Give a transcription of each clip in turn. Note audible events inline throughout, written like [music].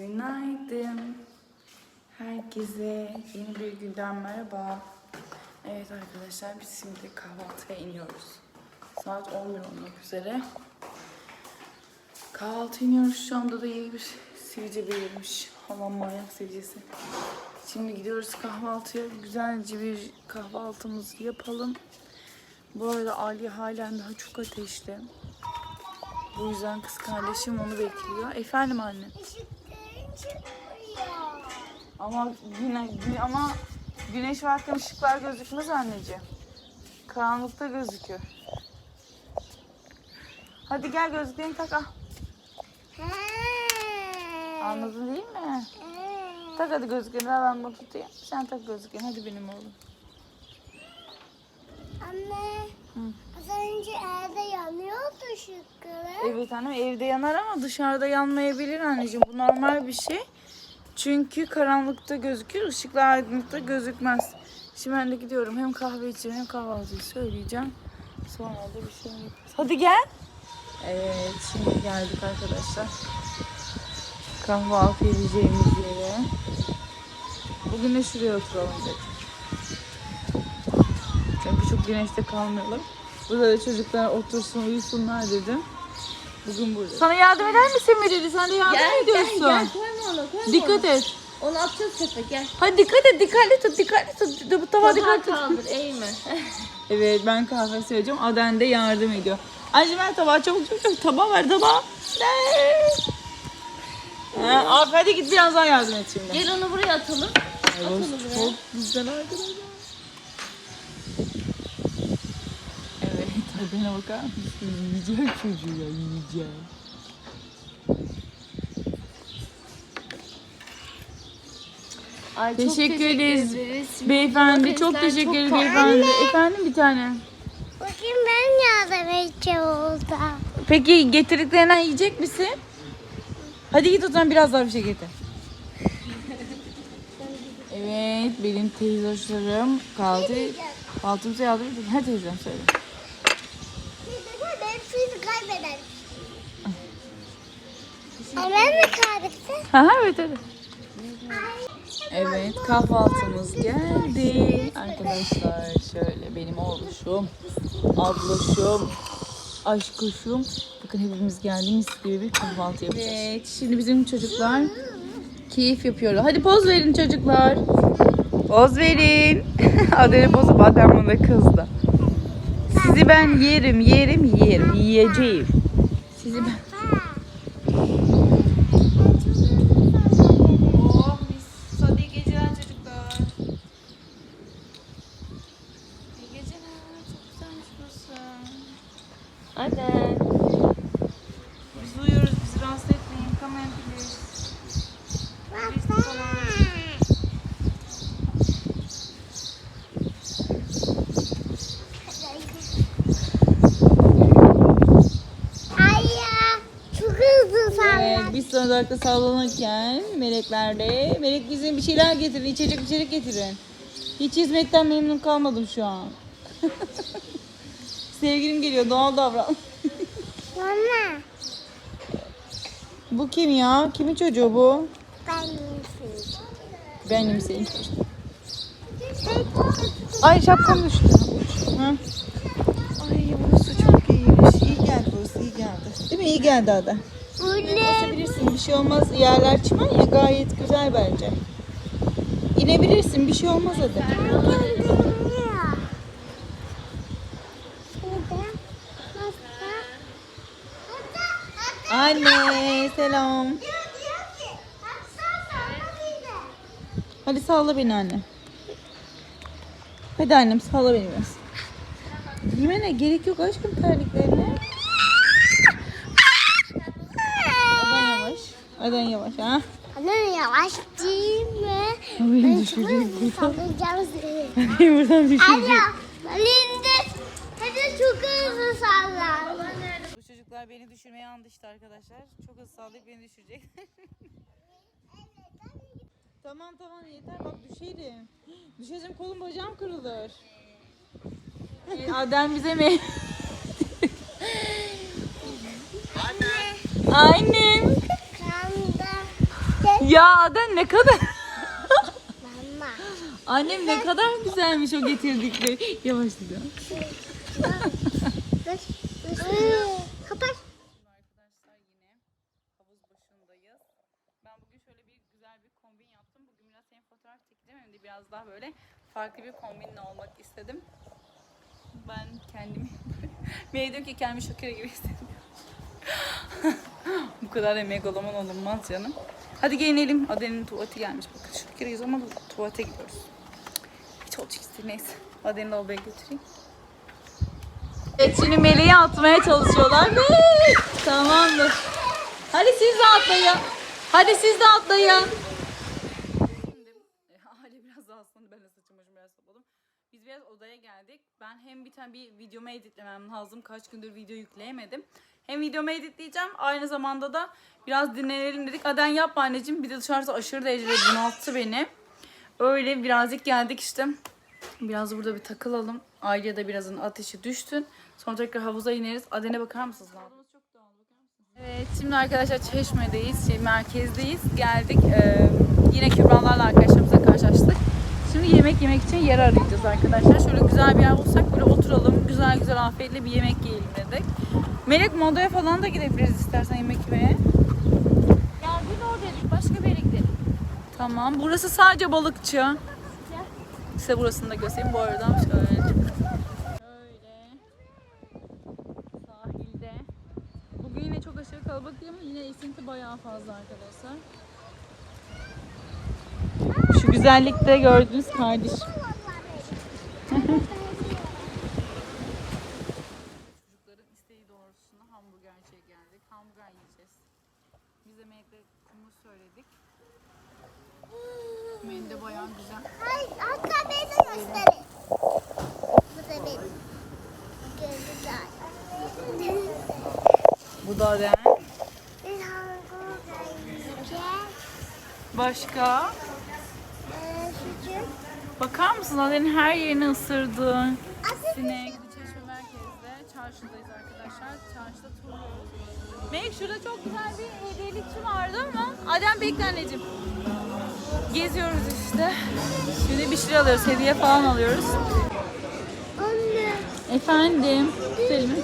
Günaydın. Herkese yeni bir günden merhaba. Evet arkadaşlar biz şimdi kahvaltıya iniyoruz. Saat 11 olmak üzere. Kahvaltı iniyoruz. Şu anda da yeni bir sivilce belirmiş. Halam manyak sivilcesi. Şimdi gidiyoruz kahvaltıya. Güzelce bir kahvaltımızı yapalım. Bu arada Ali halen daha çok ateşli. Bu yüzden kız kardeşim onu bekliyor. Efendim anne. Ama güne, gün, ama güneş varken ışıklar gözükmez anneciğim. Karanlıkta gözüküyor. Hadi gel gözlüklerini tak ah. Anladın değil mi? Tak hadi gözlüklerini ver ben bunu tutayım. Sen tak gözlüklerini hadi benim oğlum. Anne, Hı. Önce evde yanıyordu ışıkları. Evet annem evde yanar ama dışarıda yanmayabilir anneciğim. Bu normal bir şey. Çünkü karanlıkta gözükür, ışıklar aydınlıkta gözükmez. Şimdi ben de gidiyorum. Hem kahve içeceğim hem kahvaltıyı söyleyeceğim. Sonra da bir şey yaparız. Hadi gel. Evet şimdi geldik arkadaşlar. Kahvaltı edeceğimiz yere. Bugün de şuraya oturalım dedik. Çünkü çok güneşte kalmayalım. Burada da çocuklar otursun uyusunlar dedim. Bugün burada. Sana yardım eder misin mi dedi? Sen de yardım ediyorsun. koyma onu koyma Dikkat et. Onu atacağız tepe gel. Hadi dikkat et, dikkatli tut, dikkatli tut. Bu tava dikkat tut. kaldır eğme. [laughs] Evet ben kahve söyleyeceğim. Aden de yardım ediyor. Anneciğim ver tabağı çabuk çabuk çabuk. Tabağı ver tabağı. Ha, aferin hadi git biraz daha yardım et şimdi. Gel onu buraya atalım. Evet, çok güzel arkadaşlar. Tadına bakar mısın? Yiyecek çocuğu ya, yiyecek. Ay, Teşekkür ederiz beyefendi. Çok teşekkür çok ederiz tatlı. beyefendi. Efendim bir tane. Bakayım ben yardım edeceğim orada. Peki getirdiklerinden yiyecek misin? Hadi git o zaman biraz daha bir şey getir. Evet, benim teyzoşlarım kaldı. Altımıza yardım edin. Hadi teyzem söyle. Hemen mi kaybettin? Ha ha, evet evet. Evet kahvaltımız geldi. Arkadaşlar şöyle benim oğluşum, ablaşım, aşkuşum. Bakın hepimiz geldi mis gibi bir kahvaltı yapacağız. Evet şimdi bizim çocuklar keyif yapıyorlar. Hadi poz verin çocuklar. Poz verin. [laughs] Adeli bozup adam bana kızdı. Sizi ben yerim, yerim, yerim. Yiyeceğim. Sizi ben... Oh mis. Hadi iyi geceler çocuklar. İyi geceler. Çok güzelmiş burası. Hadi. Biz uyuyoruz. Bizi rahatsız etmeyin. Come and please. Please come on. Ay ya. Çok hızlı sallan. Evet, dakika sallanırken melekler de melek bize bir şeyler getirin, içecek içecek getirin. Hiç hizmetten memnun kalmadım şu an. [laughs] Sevgilim geliyor, doğal davran. Mama. [laughs] bu kim ya? Kimin çocuğu bu? Benim senin çocuğun. Ay şapkam düştü. Hı? Ay burası çok iyiymiş. İyi geldi burası, iyi geldi. Değil mi? İyi geldi Ada. Basabilirsin, bir şey olmaz. Yerler çimen ya gayet güzel bence. İnebilirsin, bir şey olmaz hadi. Anne, selam. Hadi sağla beni anne. Hadi annem sağla beni biraz. Giymene gerek yok aşkım terliklerini. Adan yavaş ha. Anne yavaş değil mi? Ben düşürecek çok sallayacağım seni. [laughs] Beni buradan düşürecek. Alo. Linde. Hadi çok hızlı salla. Bu çocuklar beni düşürmeye andı işte arkadaşlar. Çok hızlı sallayıp beni düşürecek. [laughs] tamam tamam yeter bak düşerim. Düşersem kolum bacağım kırılır. Ee, [laughs] Adem bize mi? Annem. Annem. Ya Aden ne kadar... Mama. Annem ne kadar güzelmiş o getirdikleri. Yavaş gidiyor. Kapat. Arkadaşlar yine havuz başındayız. Ben bugün şöyle bir güzel bir kombin yaptım. Bugün biraz daha böyle farklı bir kombinle olmak istedim. Ben kendimi Mey [laughs] diyorum ki kendimi Shakira gibi hissediyorum. Bu kadar da megaloman olunmaz canım. Hadi giyinelim. Aden'in tuvaleti gelmiş. Bakın Shakira'yız ama tuvalete gidiyoruz. Hiç olacak istedim neyse. Aden'i lavaboya götüreyim. Evet şimdi meleği atmaya çalışıyorlar. Hey! Tamamdır. Hadi siz de atlayın. Hadi siz de atlayın. Şimdi e, hali biraz aslandı. Ben de başımı biraz topladım. Biz biraz odaya geldik. Ben hem bir tane bir videomu editlemem lazım. Kaç gündür video yükleyemedim. Hem videomu editleyeceğim. Aynı zamanda da biraz dinlenelim dedik. Aden yapma anneciğim. Bir de dışarısı aşırı derecede bunalttı beni. Öyle birazcık geldik işte. Biraz da burada bir takılalım. Aileye de birazın ateşi düştün. Sonra tekrar havuza ineriz. Aden'e bakar mısınız lan? Evet şimdi arkadaşlar Çeşme'deyiz. Şey, merkezdeyiz. Geldik. Ee, yine Kübra'larla arkadaşlarımızla karşılaştık. Şimdi yemek yemek için yer arayacağız arkadaşlar. Şöyle güzel bir yer bulsak böyle oturalım. Güzel güzel afiyetle bir yemek yiyelim dedik. Melek modaya falan da gidebiliriz istersen yemek yemeye. Ya biz oradaydık. Başka bir yere gidelim. Tamam. Burası sadece balıkçı. Size burasını da göstereyim. Bu arada şöyle. Sahilde. Bugün yine çok aşırı kalabalık değil ama yine esinti bayağı fazla arkadaşlar. Şu güzellikte gördüğünüz kardeş. Çocukların isteği doğrultusunda hamburgerciye geldik. Hamburger yiyeceğiz. Biz de Melek'le kumru söyledik. Menü de bayağı güzel. Ay, hatta beni gösterin. Bu da benim. Güzel. Bu da yiyeceğiz. Başka? Bakar mısın Aden'in her yerini ısırdı. Sinek. Çeşme merkezde çarşıdayız arkadaşlar. Çarşıda turluyoruz. Melek şurada çok güzel bir hediyelikçi vardı ama Adem bekle anneciğim. Geziyoruz işte. Şimdi bir şey alıyoruz. Hediye falan alıyoruz. Anne. Efendim. Mi?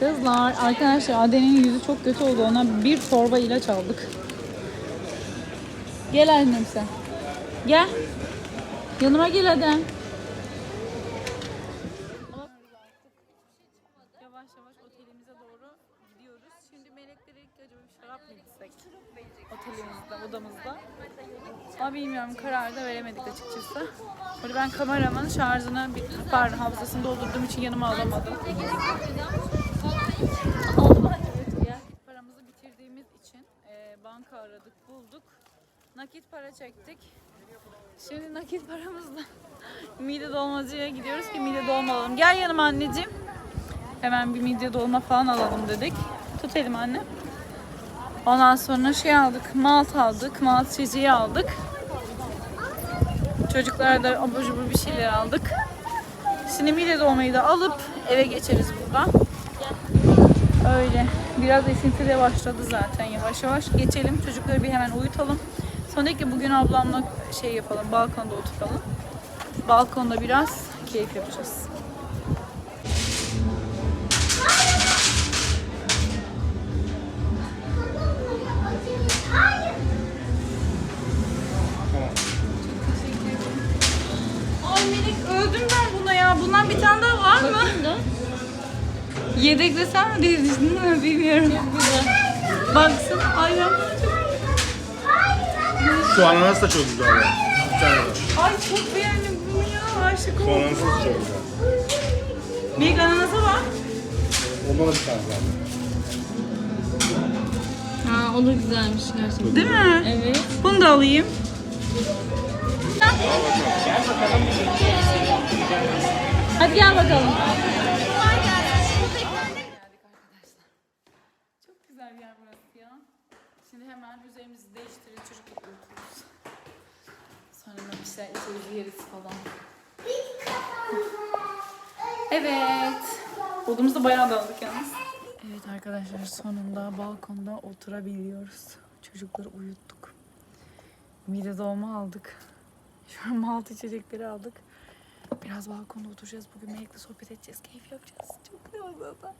Kızlar arkadaşlar Aden'in yüzü çok kötü oldu. Ona bir torba ilaç aldık. Gel annem sen. Gel. Yanıma gel Aden. Yavaş yavaş otelimize doğru gidiyoruz. Şimdi melekleri acaba bir şarap mı içsek? Otelimizde, odamızda. Ama bilmiyorum karar da veremedik açıkçası. Böyle ben kameramın şarjını, bir, pardon hafızasını doldurduğum için yanıma alamadım. Nakit para çektik. Şimdi nakit paramızla [laughs] mide dolmacıya gidiyoruz ki mide dolma alalım. Gel yanıma anneciğim. Hemen bir midye dolma falan alalım dedik. Tut elimi anne. Ondan sonra şey aldık, malt aldık, malt içeceği aldık. Çocuklara da abur cubur bir şeyler aldık. Şimdi mide dolmayı da alıp eve geçeriz buradan. Öyle. Biraz esinti de başladı zaten yavaş yavaş. Geçelim çocukları bir hemen uyutalım. Sonra dedik ki bugün ablamla şey yapalım, balkonda oturalım. Balkonda biraz keyif yapacağız. Ay Melek öldüm ben buna ya. Bundan bir tane daha var mı? Yedeklesem mi diye düşündüm ama bilmiyorum. Çok... Şu ananas da çok güzel. ya. Bir tane var. Ay çok beğendim bunu ya. Aşık Şu oldum. ananas da çok güzel. Melek ananasa var. Ondan da bir tane var. Ha o da güzelmiş gerçekten. Değil mi? Evet. Bunu da alayım. Hadi gel bakalım. Hemen üzerimizi değiştirip çocukla uyuturuz. Sonra bir şeyler içeriz yeriz falan. Evet. Odamızda bayağı dağıldık yalnız. Evet arkadaşlar sonunda balkonda oturabiliyoruz. Çocukları uyuttuk. Mide dolma aldık. Şu an malt içecekleri aldık. Biraz balkonda oturacağız. Bugün Melek'le sohbet edeceğiz. Keyif yapacağız. Çok güzel zaten.